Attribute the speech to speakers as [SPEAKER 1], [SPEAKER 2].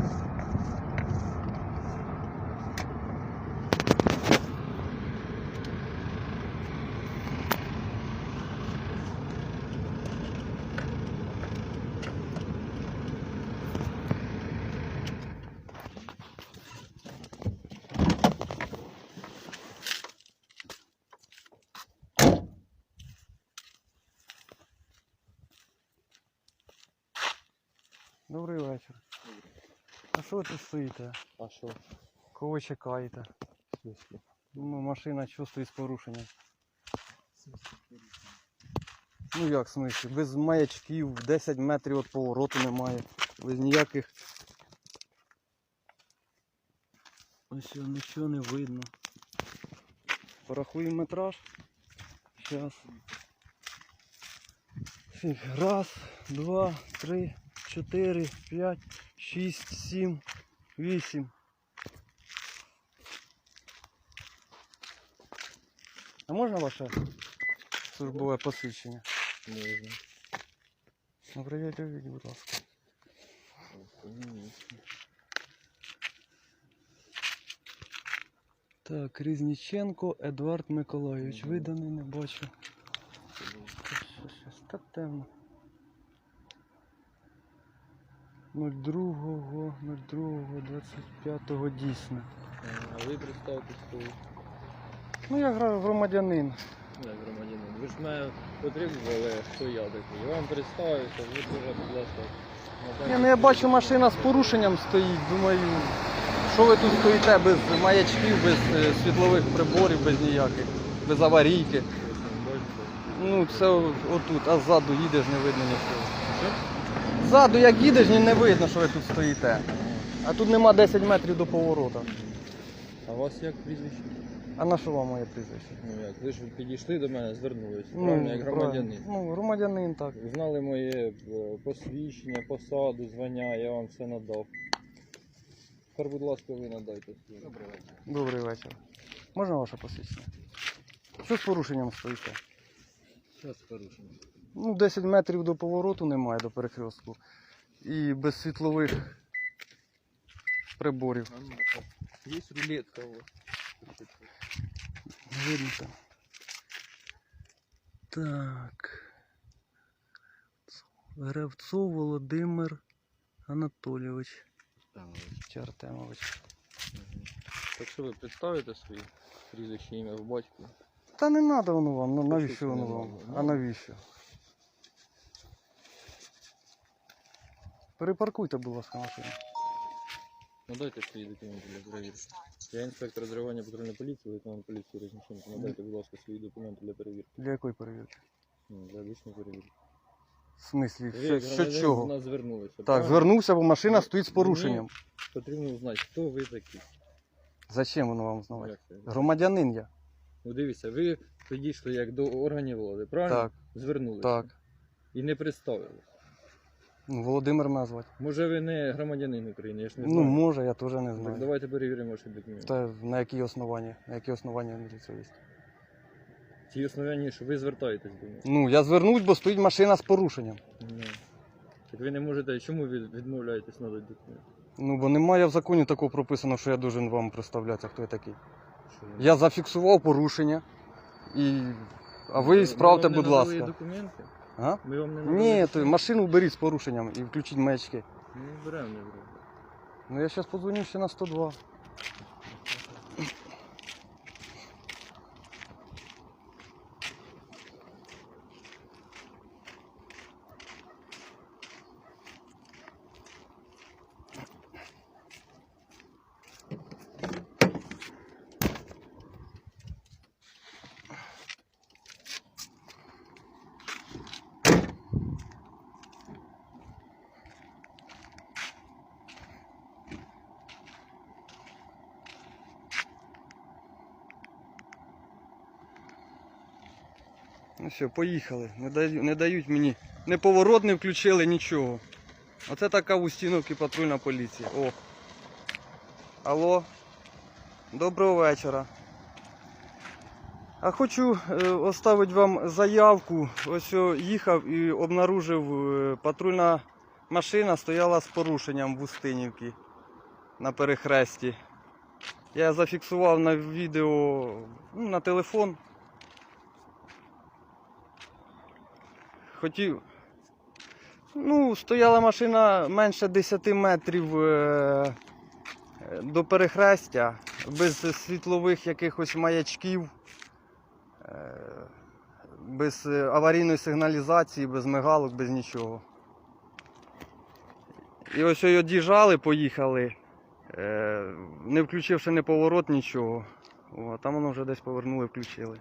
[SPEAKER 1] Thank you. Що стоїте?
[SPEAKER 2] А що?
[SPEAKER 1] Кого чекаєте?
[SPEAKER 2] Смислі?
[SPEAKER 1] Ну, машина чувствує з порушенням. Ну як в смислі? Без маячків, 10 метрів від повороту немає. Без ніяких. Ось нічого не видно. Порахуємо метраж. Зараз. Раз, два, три, чотири, п'ять, шість, сім, вісім. А можна ваше службове посвідчення?
[SPEAKER 2] Можна.
[SPEAKER 1] Ну, пред'явіть, будь ласка. Так, Різніченко Едуард Миколайович. Виданий не бачу. Щас, щас, Та темно. 02, 02, 25 дійсно.
[SPEAKER 2] А ви представте свою
[SPEAKER 1] Ну я граю громадянин.
[SPEAKER 2] як громадянин. Ви ж мене потребували, хто я такий. Я вам представився, ви дуже, будь ласка.
[SPEAKER 1] Ні, ну я бачу, машина з порушенням стоїть. Думаю, що ви тут стоїте без маячків, без е, світлових приборів, без ніяких, без аварійки. Ну це отут, а ззаду їдеш, не видно нічого. Ззаду як їдеш, ні не видно, що ви тут стоїте. А тут нема 10 метрів до поворота.
[SPEAKER 2] А у вас як прізвище?
[SPEAKER 1] А на що вам моє прізвище?
[SPEAKER 2] Ну як? Ви ж підійшли до мене, звернулись.
[SPEAKER 1] Ну,
[SPEAKER 2] правильно, як
[SPEAKER 1] правильно.
[SPEAKER 2] громадянин.
[SPEAKER 1] Ну, громадянин так.
[SPEAKER 2] Знали моє е, посвідчення, посаду, звання, я вам все надав. Тепер, будь ласка, ви надайте. Добрий вечір.
[SPEAKER 1] Добрий вечір. Можна ваше посвідчення? Що з порушенням стоїте?
[SPEAKER 2] Зараз порушимо.
[SPEAKER 1] Ну, 10 метрів до повороту немає до перехрестку. І без світлових приборів.
[SPEAKER 2] Є рулетка
[SPEAKER 1] Видно там. Так. Гревцов Володимир Анатолійович чи Артемович.
[SPEAKER 2] Так що ви представите свої прізвище, ім'я в батьку?
[SPEAKER 1] Та не треба воно вам, ну навіщо воно вам? А
[SPEAKER 2] Ну.
[SPEAKER 1] навіщо? Перепаркуйте, будь ласка, машину.
[SPEAKER 2] Надайте свої документи для перевірки. Я інспектор зривання патрульної поліції, лейтенант поліції Резніченко. Надайте, будь ласка, свої документи для перевірки.
[SPEAKER 1] Для якої перевірки?
[SPEAKER 2] Ну, для личної перевірки.
[SPEAKER 1] В смислі,
[SPEAKER 2] Ви
[SPEAKER 1] що,
[SPEAKER 2] як
[SPEAKER 1] що
[SPEAKER 2] громадянин
[SPEAKER 1] чого?
[SPEAKER 2] нас звернулися.
[SPEAKER 1] Так,
[SPEAKER 2] правильно?
[SPEAKER 1] звернувся, бо машина стоїть з порушенням.
[SPEAKER 2] Потрібно узнати, хто ви такі.
[SPEAKER 1] Зачем воно вам знавати?
[SPEAKER 2] Як це?
[SPEAKER 1] Громадянин я.
[SPEAKER 2] Ну дивіться, ви підійшли як до органів влади, правильно?
[SPEAKER 1] Так,
[SPEAKER 2] Звернулися.
[SPEAKER 1] так.
[SPEAKER 2] І не представили.
[SPEAKER 1] Ну, Володимир назвати.
[SPEAKER 2] Може ви не громадянин України, я ж не
[SPEAKER 1] Ну, може, я теж не
[SPEAKER 2] Так
[SPEAKER 1] знаю.
[SPEAKER 2] давайте перевіримо ваші документи.
[SPEAKER 1] Та на які основанні? На які основання міліція є?
[SPEAKER 2] Ті основні, що ви звертаєтесь до них.
[SPEAKER 1] Ну, я звернусь, бо стоїть машина з порушенням.
[SPEAKER 2] Ну. Так ви не можете, чому ви відмовляєтесь надати документи?
[SPEAKER 1] Ну, бо немає в законі такого прописано, що я должен вам представлятися, хто я такий.
[SPEAKER 2] Що ви-
[SPEAKER 1] Я зафіксував порушення. І... А ви
[SPEAKER 2] Ми
[SPEAKER 1] справте,
[SPEAKER 2] не
[SPEAKER 1] будь
[SPEAKER 2] надали
[SPEAKER 1] ласка.
[SPEAKER 2] документи?
[SPEAKER 1] А?
[SPEAKER 2] Ми вам не
[SPEAKER 1] Ні, то машину беріть з порушенням і включіть маячки.
[SPEAKER 2] Не беремо, не беремо.
[SPEAKER 1] Ну я зараз подзвоню ще на 102. Ну все, поїхали. Не дають, не дають мені. Не поворот не включили, нічого. Оце така в Устіновці патрульна поліція. О. Алло. Доброго вечора. А хочу е, оставити вам заявку. Ось їхав і обнаружив е, патрульна машина стояла з порушенням в Устинівці на перехресті. Я зафіксував на відео ну, на телефон. Хотів. Ну, стояла машина менше 10 метрів е, до перехрестя, без світлових якихось маячків, е, без аварійної сигналізації, без мигалок, без нічого. І ось ось од'їжджали, поїхали, е, не включивши не поворот, нічого. О, там воно вже десь повернули, включили.